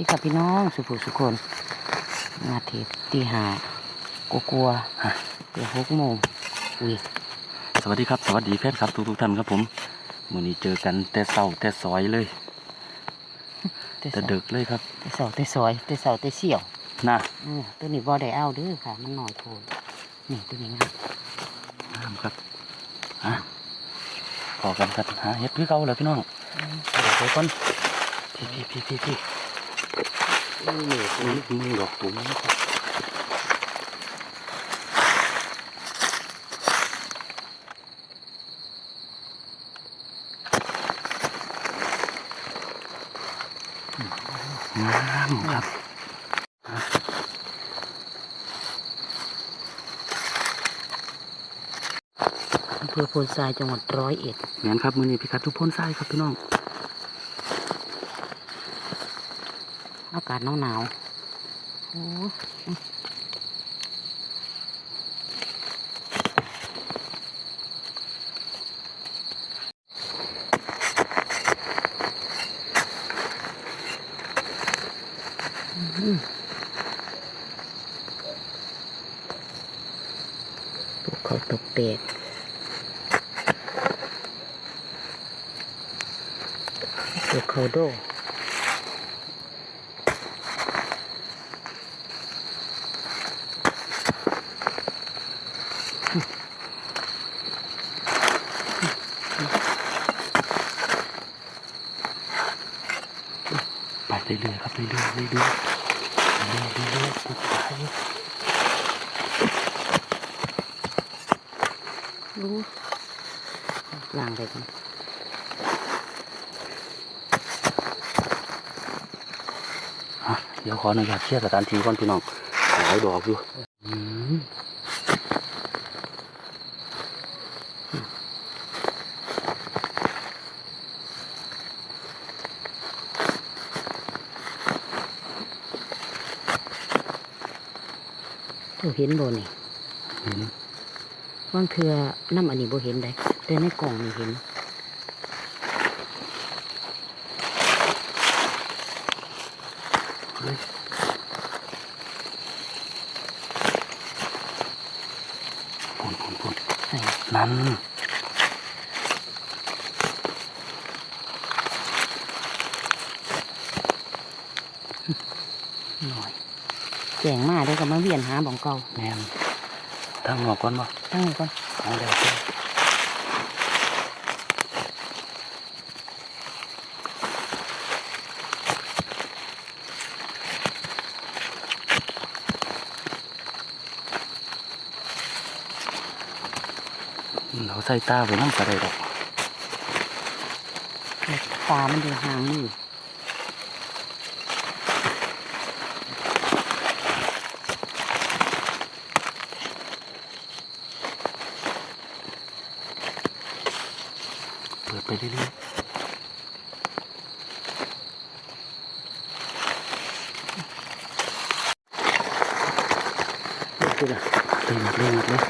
ที่กับพี่น้องสุภูสุคนมาเทปตีหากัวกลัวๆฮะเกือบหกโมงอุ้ยสวัสดีครับ สวัสดีแฟนครับทุกทุกๆท่านครับผมวันนี้เจอกันแต่เศร้าแต่ซอยเลย แต่ดึกเลยครับ แต่เสาแต่ซอยแต่เสาแต่เสี่ยวน่าเออตัวนี้บ่ได้เอาเด้อค่ะ มันหน่อยโพดนี่ตัวนี้งามน้ำครับฮะพอกันครับหาเห็ดพี่เขาเลยพี่น้องเดี๋ยวไปก่อนพี่พี่พี่พี่ พี่นี่อุ้ยมึงดอกตุ้มนะครับน้ำครับอำเภอโพนทรายจังหวัดร้อยเอ็ดแม่นครับมือนี้พี่กัดทุกพ้นไส้ครับพี่น้อง อากาศหนาวๆโอ้อื้อภูเขาตกแตกภูเขาโด ไปเรื่อยๆครับ เรื่อยๆเรื่อยๆเรื่อยๆเรื่อยๆกูไปรู้ล้างไปกันเดี๋ยวขออนุญาตเชียร์สถานที่ก่อนพี่น้องหลายดอกอยู่ อเห็นบ่นี่เห็นบางเทือน้ำอันนี้บ่เห็นได้แต่ในกล่องนี่เห็นเฮ้ยปุ่นปุ่นปุ่น ใส่ นั่น หน่อย แจงมาได้ก็มาเวียนหาบ่องเก่าแม่นทั้งหมอกก่อนบ่ตั้งนี้ก่อนเอาเดี๋ยวเจ้าเราใส่ตาไปน้ำกระไดดอกตามันอยู่ห่างนี่ ไปเรื่อยนี่คือละๆเต็มหมดเลยหมดเลย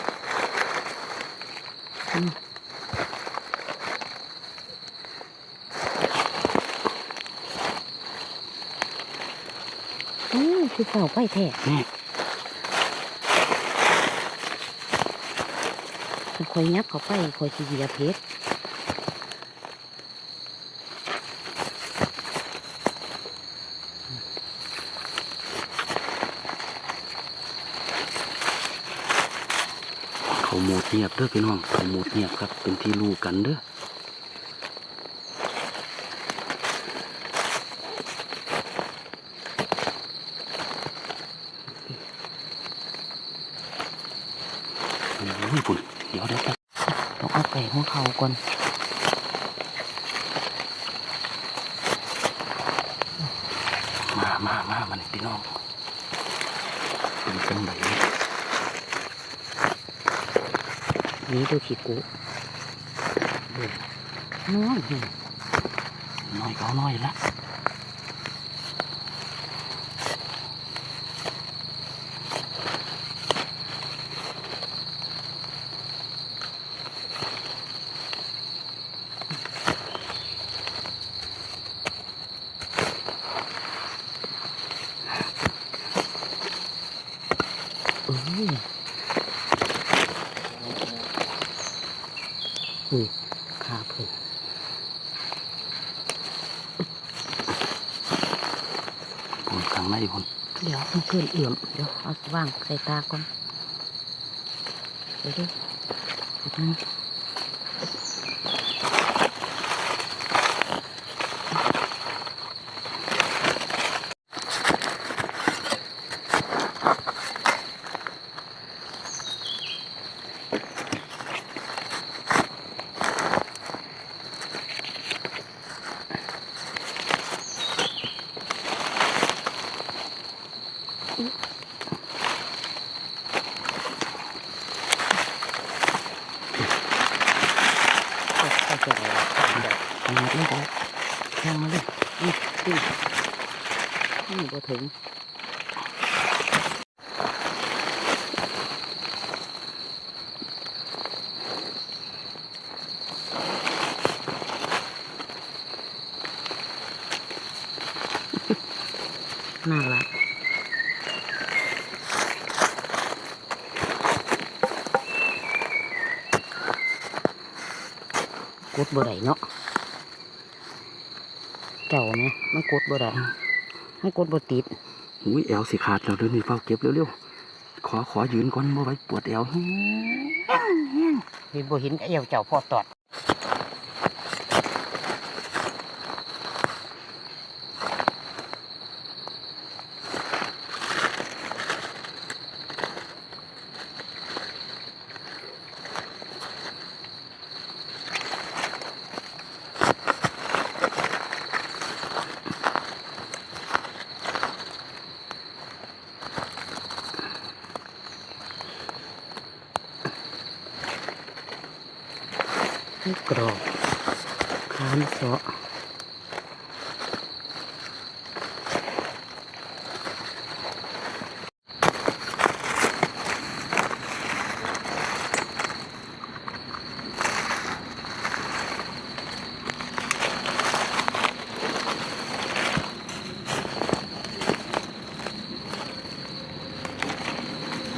อือคือเก่าไปแท้นี่คือคอยยับเข้าไปคอยสิเหยียบเพชร เงียบเด้อพี่น้องเขาหมดเงียบครับ เป็นที่รู้กันเด้อเดี๋ยวเดี๋ยวแป๊บต้องเอาไปของเขาก่อน มามามามันพี่น้องเป็นจังได นี่ตัวขี้กุน้อยเห็นน้อยเขาน้อยละ ผลข้างในเดี๋ยวมันขึ้นเอื่อมเดี๋ยวเอาว่างใส่ตาก่อนเดี๋ยวดูเดี๋ยวดูเอาเอาเสร็จแล้วเดี๋ยวเอามาเลยครับแทงมาเลยนี่นี่นี่ บ่ถึงน่ารักกดบ่ได้เนาะเจ้าเนี่ยมันกดบ่ได้ มันกดบ่ติดอุ้ยแอวสิขาดแล้วเดี๋ยวนี้เฝ้าเก็บเร็วๆขอขอยืนก่อนบ่ไว้ปวดแอวเห็นบ่เห็นเอวเจ้าพอตอด ให้กรอบคานเสาะ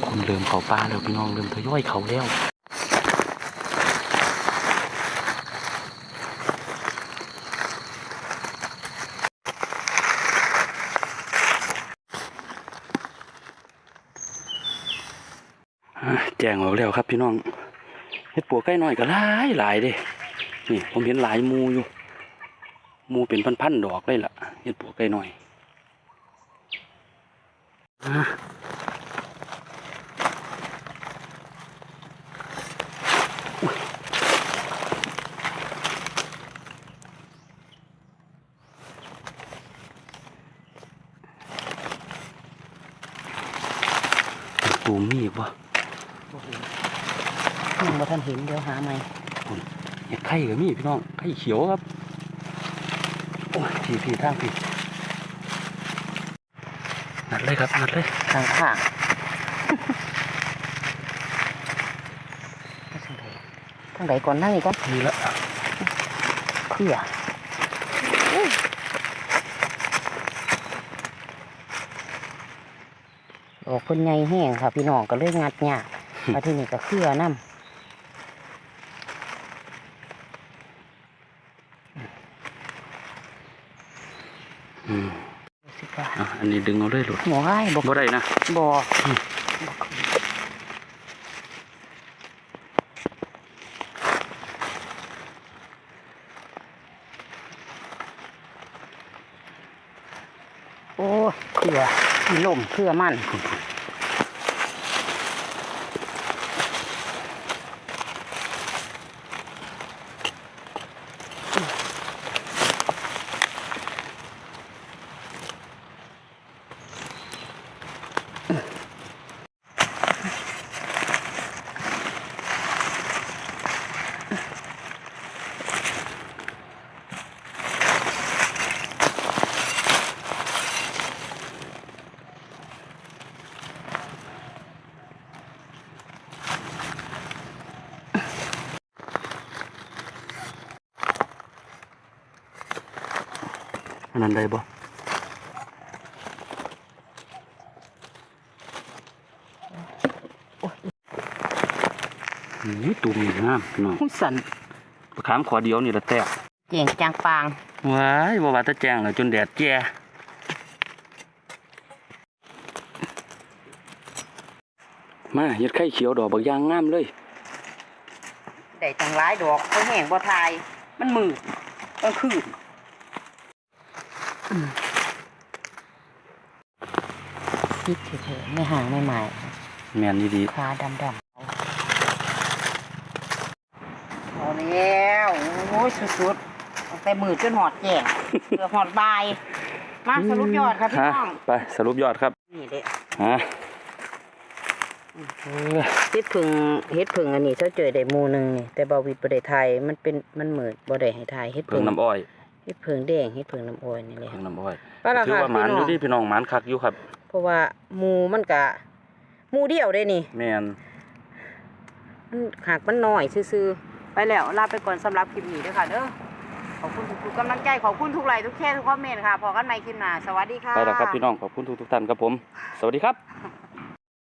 คนเริ่มเขาป้าแล้วพี่น้องเริ่มทยอยเขาแล้ว แจ้งออกแล้วครับพี่น้องเห็ดปัวใกล้หน่อยก็หลายหลายเด้นี่ผมเห็นหลายมูอยู่ มูเป็นพันๆดอกเลยล่ะเห็ดปัวใกล้หน่อยอะ ปูมีอีกบ่ บ่เห็น ยังบ่ทันเห็นเดี๋ยวหาใหม่เห็ดไข่ก็มีพี่น้องไข่เขียวครับโอ้ยพี่พี่ทางพี่นัดเลยครับนัดเลยข้างข้างทางใดก่อนนั่งนี่ก่อนนี่ละเพื่อโอ้คนใหญ่แห้งค่ะพี่น้องก็เลยงัดยาก มาที่นี่ก็เครือน้ำอืมสิค่ะอะอันนี้ดึงเอาเลยหลุดหมอไอ้บอกบ่ได้นะบอโอ้เครือมีลมเครือมัน อันนั้นได้บ่นี่ตุ่มนี่งามน้องสันขามขอเดียวนี่ละแตกเก่งจางฟางว้ายบ่วาตะแจงเล้วจนแดดแก่มาเห็ดไข่เขียวดอกบักยางงามเลยได้จังหลายดอกเขาแห้งบ่ทาย มันมืดมันคืน คิดเฉยๆไม่ห่างไม่หมายแม่นดีขาดำดำเอาแล้วโอ้ยสุดๆตั้งแต่มืดจนหอดแจ้งเกือบหอดบ่าย มาสรุปยอดครับๆพี่ฮะน้อง ไปสรุปยอดครับนี่เด้ฮะเฮ็ดผึ่งเฮ็ดผึ่งอันนี้เจ้าเจอได้หมู่หนึงนี่แต่บ่วิดบ่ได้ถ่ายมันเป็นมันมืดบ่ได้ให้ถ่ายเฮ็ดเพิ่ผึ่งงน้ำอ้อย เฮ็ดผึ่งแดงเฮ็ดผึ่งน้ำอ้อยนี่แหละเพิ่งน้ำอ้อยก็ราถือคาว่าหมานอยู่ที่พี่น้องพี่น้องหมานคักอยู่ครับเพราะว่าหมู่มันก็หมู่เดียวได้นี่ แม่น มันหากมันน้อยซื่อๆไปแล้วลาไปก่อนสำหรับคลิปนี้เด้อค่ะเด้อขอบคุณทุกๆกำลังใจขอบคุณทุกไลค์ทุกแชร์ทุกคอมเมนต์ค่ะพอกันใหม่คลิปหน้าสวัสดีค่ะ ไปแล้วครับพี่น้องขอบคุณทุกๆท่านครับผม สวัสดีครับ